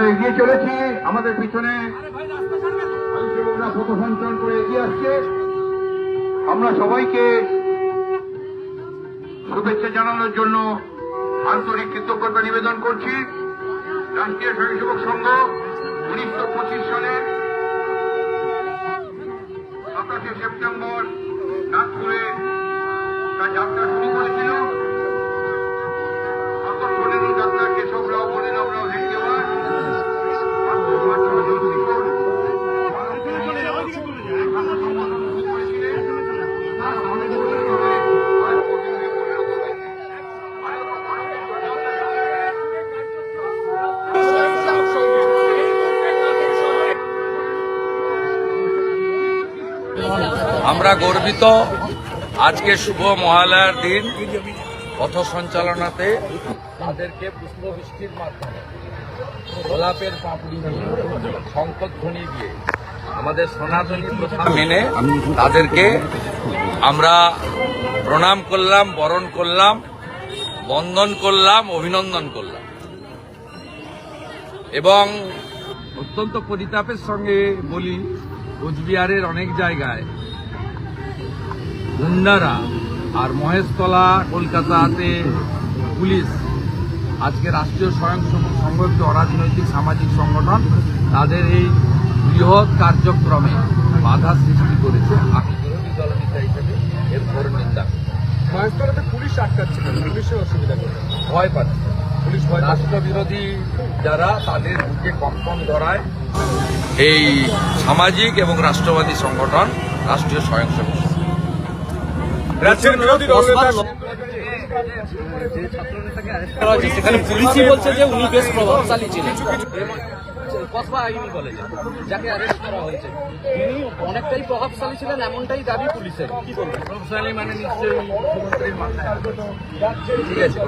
আমরা এগিয়ে চলেছি। আমাদের পিছনে যুবকরা পথ সঞ্চালন করে এগিয়ে আসছে। আমরা সবাইকে শুভেচ্ছা জানানোর জন্য আন্তরিক কৃতজ্ঞতা নিবেদন করছি। রাষ্ট্রীয় স্বয়ংসেবক সংঘ উনিশশো পঁচিশ সালের সাতাশে সেপ্টেম্বর, নাগপুরে তার যাত্রা আমরা গর্বিত। আজকে শুভ মহালয়ার দিন। পথ সঞ্চালনাতে তাদেরকে পুষ্পবৃষ্টির মাধ্যমে গোলাপের পাপড়ি দিয়ে শঙ্করধ্বনি দিয়ে আমাদের সনাতনী প্রথা মেনে তাদেরকে আমরা প্রণাম করলাম, বরণ করলাম, বন্দন করলাম, অভিনন্দন করলাম। এবং অত্যন্ত পরিতাপের সঙ্গে বলি, কোচবিহারের অনেক জায়গায় গুন্ডারা আর মহেশতলা কলকাতাতে পুলিশ। আজকে রাষ্ট্রীয় স্বয়ংসেবক একটি অরাজনৈতিক সামাজিক সংগঠন তাদের এই বৃহৎ কার্যক্রমে বাধা সৃষ্টি করেছে। আমি বিরোধী দলনেতা হিসেবে এর ঘোর নিন্দা মহেশতলাতে পুলিশ আটকাচ্ছে পুলিশের অসুবিধা ভয় পাচ্ছে। পুলিশ রাষ্ট্রবিরোধী যারা তাদের বুকে কম্পন ধরায় এই সামাজিক এবং রাষ্ট্রবাদী সংগঠন রাষ্ট্রীয় স্বয়ংসেবক। রাজ্যের বিরোধী সেখানে পুলিশই বলছে যে উনি বেশ প্রভাবশালী ছিলেন। কসবা আইনি বলে যাকে অ্যারেস্ট করা হয়েছে তিনি অনেকটাই প্রভাবশালী ছিলেন এমনটাই দাবি পুলিশের। কি বলবেন? প্রভাবশালী মানে নিশ্চয়ই মুখ্যমন্ত্রীর মাথায়। ঠিক আছে।